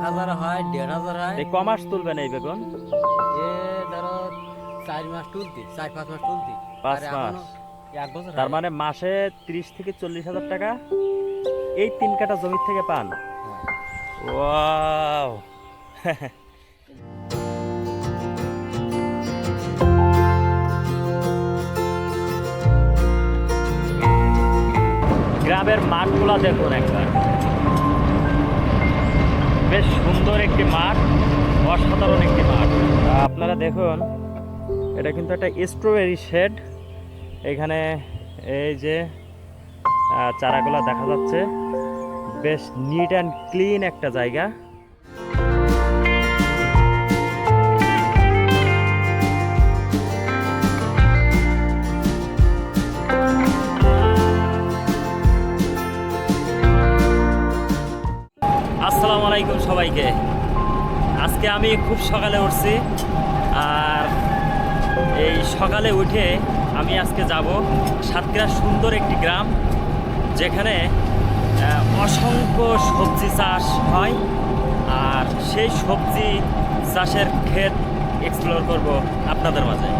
এক হাজার হয় দেড় হাজার হয়। এই কমাস তুলবেন এই বেগুন? এ ধরো চার মাস তুলতি চার পাঁচ মাস তুলতি। পাঁচ মাস। এক বছর তার মানে মাসে ত্রিশ থেকে চল্লিশ হাজার টাকা? এই তিন কাটা জমি থেকে পান? হ্যাঁ। ওয়াও। গ্রামের মাঠগুলা দেখুন একবার। বেশ সুন্দর একটি মাঠ, অসাধারণ একটি মাঠ। আপনারা দেখুন, এটা কিন্তু একটা স্ট্রবেরি শেড এখানে এই যে চারাগুলা দেখা যাচ্ছে। বেশ নিট অ্যান্ড ক্লিন একটা জায়গা। আসসালামু আলাইকুম সবাইকে। আজকে আমি খুব সকালে উঠছি আর এই সকালে উঠে আমি আজকে যাব সাতক্ষীরা সুন্দর একটি গ্রাম, যেখানে অসংখ্য সবজি চাষ হয় আর সেই সবজি চাষের ক্ষেত এক্সপ্লোর করব আপনাদের মাঝে।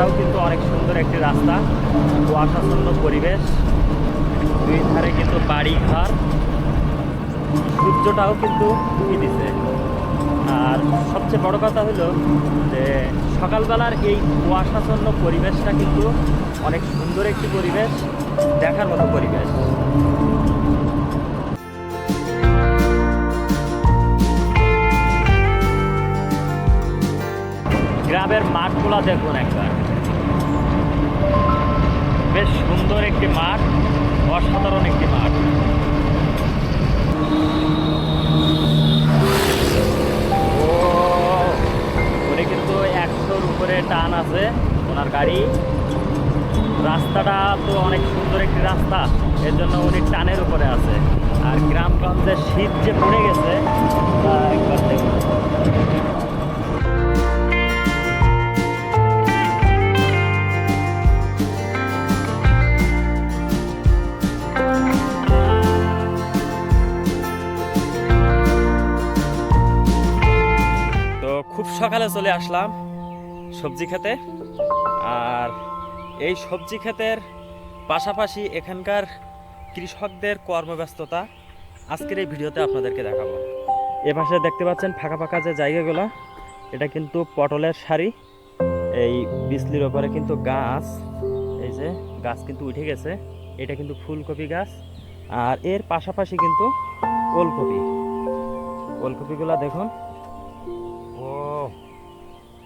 রাস্তাটাও কিন্তু অনেক সুন্দর একটি রাস্তা। কুয়াশাচ্ছন্ন পরিবেশ। দুই ধারে কিন্তু বাড়ি ঘর সূর্যটাও কিন্তু উঠে দিছে। আর সবচেয়ে বড় কথা হলো যে, সকালবেলার এই কুয়াশাচ্ছন্ন পরিবেশটা কিন্তু অনেক সুন্দর একটি পরিবেশ, দেখার মতো পরিবেশ। গ্রামের মাঠগুলা দেখুন একবার। বেশ সুন্দর একটি মাঠ, অসাধারণ একটি মাঠ। উনি কিন্তু একশোর উপরে টান আছে, ওনার গাড়ি। রাস্তাটা তো অনেক সুন্দর একটি রাস্তা, এর জন্য উনি টানের উপরে আছে। আর গ্রামগঞ্জে শীত যে পড়ে গেছে একবার দেখুন। সকালে চলে আসলাম সবজি খেতে। আর এই সবজি ক্ষেতের পাশাপাশি এখানকার কৃষকদের কর্মব্যস্ততা আজকের এই ভিডিওতে আপনাদেরকে দেখাবো। এ পাশে দেখতে পাচ্ছেন ফাঁকা ফাঁকা যে জায়গাগুলো, এটা কিন্তু পটলের সারি। এই বিজলির ওপরে কিন্তু গাছ, এই যে গাছ কিন্তু উঠে গেছে, এটা কিন্তু ফুলকপি গাছ। আর এর পাশাপাশি কিন্তু ওলকপি। ওলকপিগুলো দেখুন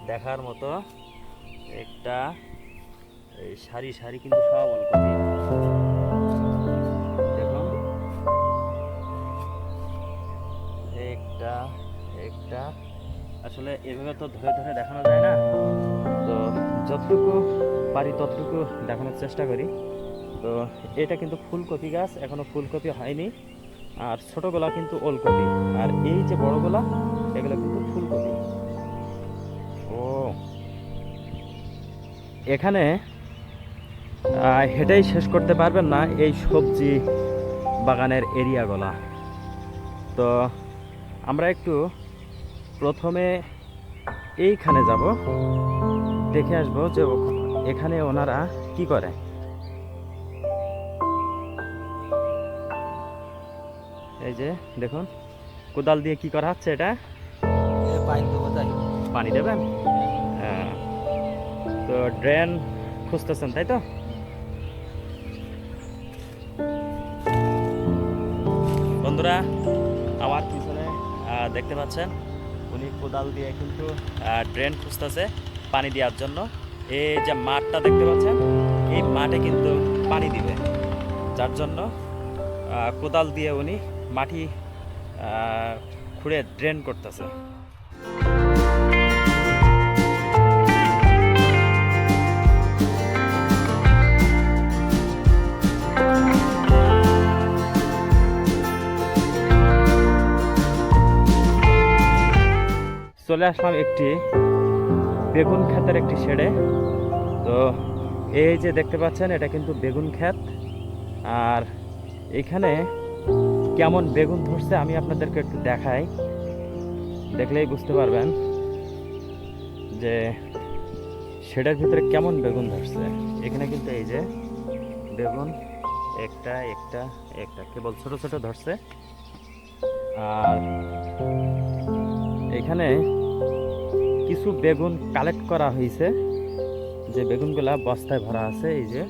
দেখার মতো একটা এই সারি সারি কিন্তু সব ওলকপি দেখুন। একটা একটা। আসলে এভাবে তো ধরে ধরে দেখানো যায় না। তো যতটুকু পারি ততটুকু দেখানোর চেষ্টা করি। তো এটা কিন্তু ফুলকপি গাছ, এখনও ফুলকপি হয়নি। আর ছোটগুলা কিন্তু ওলকপি। আর এই যে বড়গুলা, এগুলো কিন্তু এখানে হেঁটেই শেষ করতে পারবেন না এই সবজি বাগানের এরিয়াগুলা। তো আমরা একটু প্রথমে এইখানে যাব দেখে আসব যে এখানে ওনারা কি করে। এই যে দেখুন কোদাল দিয়ে কি করা হচ্ছে এটা? পানি দেবেন। তো ড্রেন খুঁজতেছেন, তাই তো? বন্ধুরা, আমার পিছনে দেখতে পাচ্ছেন, উনি কোদাল দিয়ে কিন্তু ড্রেন খুঁজতেছে পানি দেওয়ার জন্য। এই যে মাঠটা দেখতে পাচ্ছেন, এই মাঠে কিন্তু পানি দিবে। যার জন্য কোদাল দিয়ে উনি মাটি খুঁড়ে ড্রেন করতেছে। চলে আসলাম একটি বেগুন ক্ষেতের একটি শেডে। তো এই যে দেখতে পাচ্ছেন, এটা কিন্তু বেগুন ক্ষেত। আর এখানে কেমন বেগুন ধরছে আমি আপনাদেরকে একটু দেখাই। দেখলেই বুঝতে পারবেন যে শেডের ভিতরে কেমন বেগুন ধরছে। এখানে কিন্তু এই যে বেগুন, একটা একটা একটা কেবল ছোট ছোট ধরছে। আর এখানে কিছু বেগুন কালেক্ট করা হয়েছে। যে বেগুনগুলা বস্তায় ভরা আছে এই যে।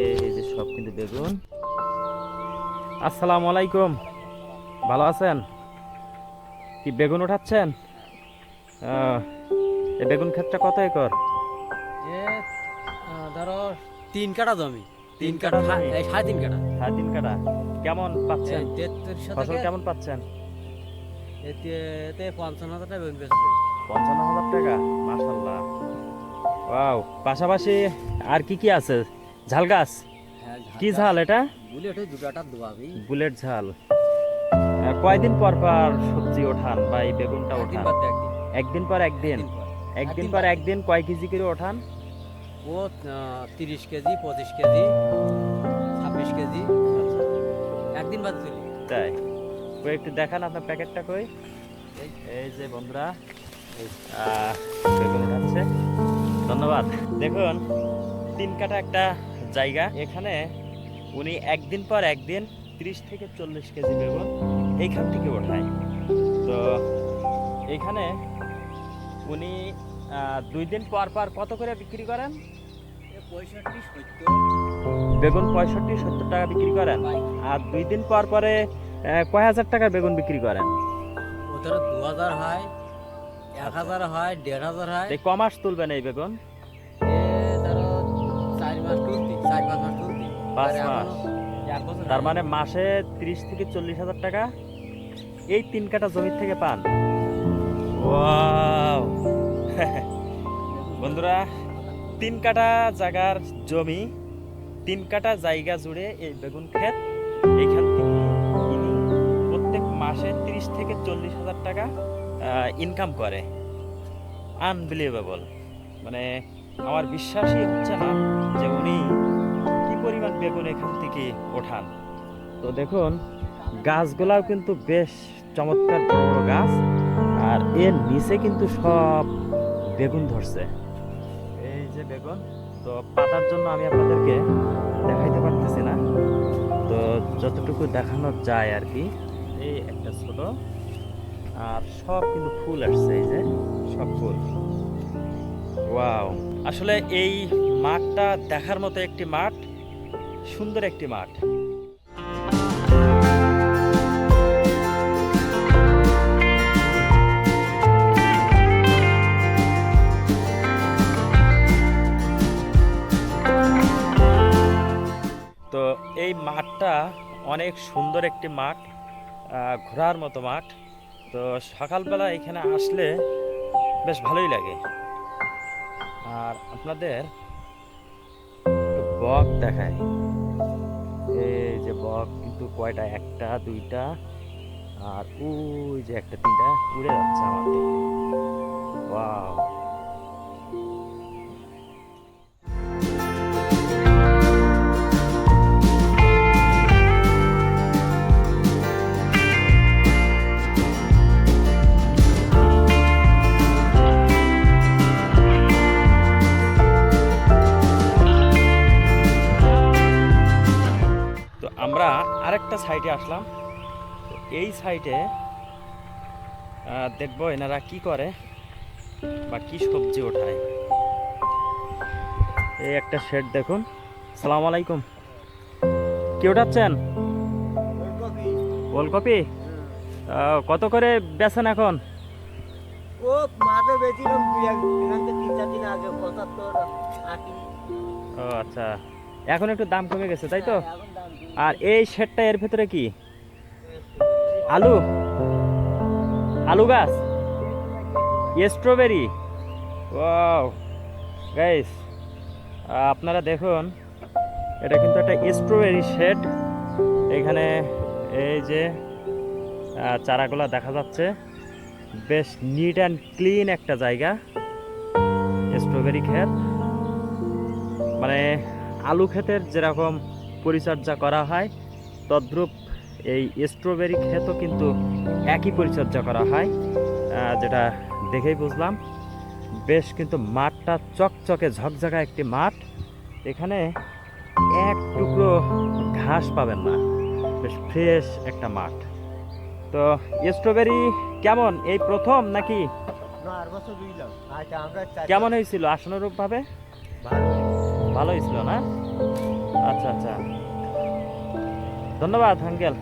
এই যে সব কিন্তু বেগুন। আসসালামু আলাইকুম। ভালো আছেন? কি বেগুন উঠাচ্ছেন? বেগুন ক্ষেতটা কত একর? ধরো তিন কাটা জমি। তিন কাটা সাড়ে তিন কাটা সাড়ে তিন কাটা কেমন পাচ্ছেন? ফসল কেমন পাচ্ছেন? এতে পঞ্চান্ন হাজার টাকা বেচছে পঞ্চান্ন হাজার টাকা? মাশাল্লাহ ওয়াও পাশাপাশি আর কি কি আছে? ঝাল গাছ? হ্যাঁ, কি ঝাল এটা? বলে ওঠে দুটো আটা দোয়াবি বুলেট ঝাল। কয়দিন পর পর সবজি ওঠান বা এই বেগুনটা ওঠান? একদিন। একদিন পর একদিন। একদিন পর। একদিন একদিন পর একদিন কয় কেজি করে ওঠান? ও তিরিশ কেজি পঁচিশ কেজি ছাব্বিশ কেজি। একদিন বাদ চলি। তাই। কই একটু দেখান আপনার প্যাকেটটা কই। এই। যে বন্ধুরা উঠাচ্ছে ধন্যবাদ। দেখুন তিন কাটা একটা জায়গা। এখানে উনি একদিন পর একদিন তিরিশ থেকে চল্লিশ কেজি বেগুন এইখান থেকে ওঠায়। তো এখানে উনি দুই দিন পর পর কত করে বিক্রি করেন? বেগুন পঁয়ষট্টি সত্তর টাকা বিক্রি করেন। আর দুই দিন পর পরে কয় হাজার টাকার বেগুন বিক্রি করেন? দু হাজার হয় এক হাজার হয় দেড় হাজার হয়। এই কমাস তুলবেন এই বেগুন? চার মাস তুলতি চার পাঁচ মাস তুলতি পাঁচ মাস। এখনও এক বছর তার মানে মাসে তিরিশ থেকে চল্লিশ হাজার টাকা? এই তিন কাটা জমির থেকে পান? Wow! বন্ধুরা তিন কাটা জায়গার জমি তিন কাটা জায়গা জুড়ে এই বেগুন ক্ষেত প্রত্যেক মাসে তিরিশ থেকে চল্লিশ হাজার টাকা ইনকাম করে। আনবিলিভেবল মানে আমার বিশ্বাসই হচ্ছে না যে উনি কি পরিমাণ বেগুন এখান থেকে ওঠান। তো দেখুন, গাছগুলাও কিন্তু বেশ চমৎকার বড় গাছ, আর এর নিচে কিন্তু সব বেগুন ধরছে। এই যে বেগুন, তো পাতার জন্য আমি আপনাদেরকে দেখাইতে পারতেছি না। তো যতটুকু দেখানো যায় আর কি এই একটা ছোট আর সব কিন্তু ফুল আসছে এই যে। সব ফুল। ওয়াও। আসলে এই মাঠটা দেখার মতো একটি মাঠ সুন্দর একটি মাঠ। তো এই মাঠটা অনেক সুন্দর একটি মাঠ। ঘোরার মতো মাঠ। তো সকালবেলা এখানে আসলে বেশ ভালোই লাগে। আর আপনাদের বক দেখায় এই যে বক কিন্তু কয়টা? একটা, দুইটা, আর ওই যে একটা, তিনটা উড়ে যাচ্ছে আমার দিকে আসলাম। তো এই সাইডে দেখব এনারা কি করে বা কি সবজি ওঠায়। এই একটা শেড দেখুন। সালাম আলাইকুম। কি ওঠাচ্ছেন? ওলকপি। কত করে বেছেন এখন? ও মাঝে বেছিলাম আগে পঁচাত্তর আচ্ছা। এখন একটু দাম কমে গেছে, তাই তো। আর এই শেডটা এর ভেতরে কি? আলু? আলু গাছ? স্ট্রবেরি? গাইস আপনারা দেখুন, এটা কিন্তু একটা স্ট্রবেরি শেড। এখানে এই যে চারাগুলা দেখা যাচ্ছে। বেশ নিট অ্যান্ড ক্লিন একটা জায়গা, স্ট্রবেরি ক্ষেত। মানে আলু ক্ষেতের যেরকম পরিচর্যা করা হয় তদ্রূপ এই স্ট্রবেরি ক্ষেতও কিন্তু একই পরিচর্যা করা হয় যেটা দেখেই বুঝলাম। বেশ কিন্তু মাঠটা চকচকে ঝকঝকা একটি মাঠ। এখানে এক টুকরো ঘাস পাবেন না বেশ ফ্রেশ একটা মাঠ। তো স্ট্রবেরি কেমন? এই প্রথম নাকি না আর বছর বুঝলাম আচ্ছা কেমন হয়েছিল? আশানুরূপ ভাবে ভালো। ভালো হয়েছিল না? আচ্ছা আচ্ছা। ধন্যবাদ আঙ্কেল।